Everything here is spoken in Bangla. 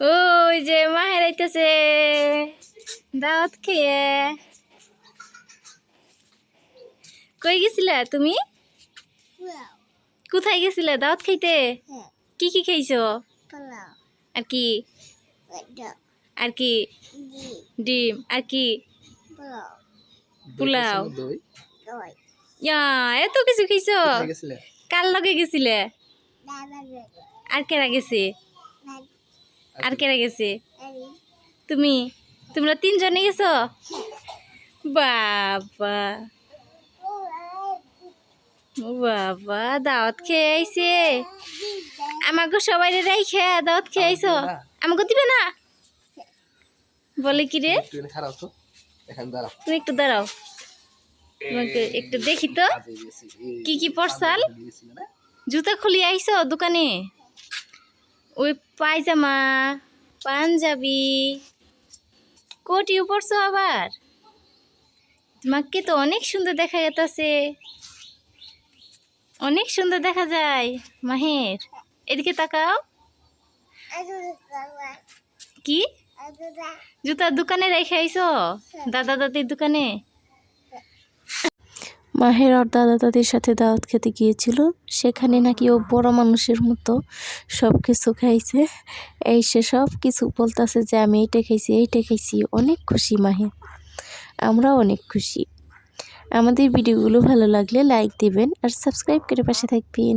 ওই যে মাহের আইতেছে। দাওয়াত খেয়ে। কই গেছিলা তুমি? কোথায় গেছিলে দাওয়াত খাইতে? কি কি খাইছো? আর কি? আর কি? ডিম। আর কি? পোলাও। দই। ইয়া এত কিছু খাইছো? কার লগে গেছিলে? আর কেরা গেছে? আর কেরা গেছে? তুমি তোমরা তিনজনে গেছো? বাবা। বাবা দাওয়াত খেয়ে আইছে। আমাকে সবাই রাইখে দাওয়াত খেয়ে আইছো? আমাকে দিবে না? বলে কি রে? তুমি একটু দাঁড়াও। তোমাকে একটু দেখি তো। কি কি পরসাল? জুতা খুলি আইছো দোকানে? ওই পায়জামা পাঞ্জাবি। কোটিও পরছো আবার? তোমাকে তো অনেক সুন্দর দেখা যেতেছে অনেক সুন্দর দেখা যায় মাহের। এদিকে তাকাও। কি? জুতার দোকানে রেখে আইছো? দাদা দাদির দোকানে? মাহের আর দাদা দাদির সাথে দাওয়াত খেতে গিয়েছিল। সেখানে নাকি ও বড় মানুষের মতো সব কিছু খাইছে। এই সে সব কিছু বলতেছে যে, আমি এইটা খাইছি এইটা খাইছি। অনেক খুশি মাহে। আমরা অনেক খুশি। আমাদের ভিডিওগুলো ভালো লাগলে লাইক দিবেন আর সাবস্ক্রাইব করে পাশে থাকবেন।